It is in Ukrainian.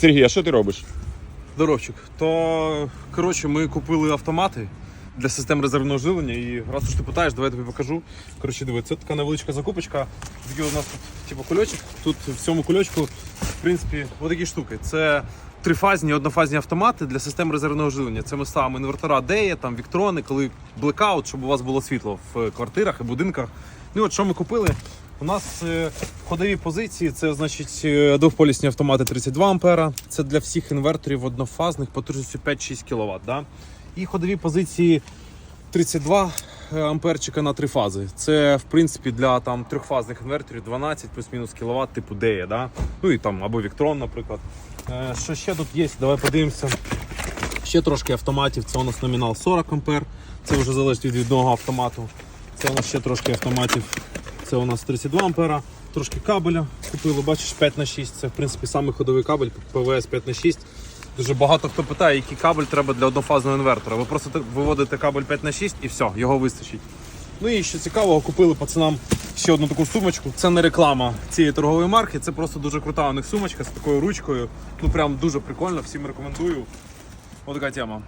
Сергій, а що ти робиш? Здоровчик. То коротше, ми купили автомати для систем резервного живлення. І раз уж ти питаєш, давай я тобі покажу. Коротше, диви, це така невеличка закупочка. Такий у нас тут типу, кульочок. Тут в цьому кульочку, в принципі, отакі штуки. Це трифазні, однофазні автомати для систем резервного живлення. Це ми ставимо інвертора Дея, там віктрони, коли блекаут, щоб у вас було світло в квартирах і будинках. Ну от що ми купили? У нас е, ходові позиції це значить е, двохполісні автомати 32 ампера. Це для всіх інверторів однофазних потужністю 5-6 кВт. Да? І ходові позиції 32 амперчика на три фази. Це в принципі для там трьохфазних інверторів 12 плюс-мінус кВт типу DE, да? Ну і там або Victron, наприклад. Е, що ще тут є? Давай подивимося. Ще трошки автоматів. Це у нас номінал 40 ампер. Це вже залежить від одного автомату. Це у нас ще трошки автоматів. Це у нас 32 ампера. Трошки кабеля купили, бачиш, 5 на 6 Це в принципі самий ходовий кабель ПВС 5 на 6 Дуже багато хто питає, який кабель треба для однофазного інвертора. Ви просто виводите кабель 5 на 6 і все, його вистачить. Ну і що цікавого, купили пацанам ще одну таку сумочку. Це не реклама цієї торгової марки, це просто дуже крута у них сумочка з такою ручкою. Ну прям дуже прикольно, всім рекомендую. Ось така тема.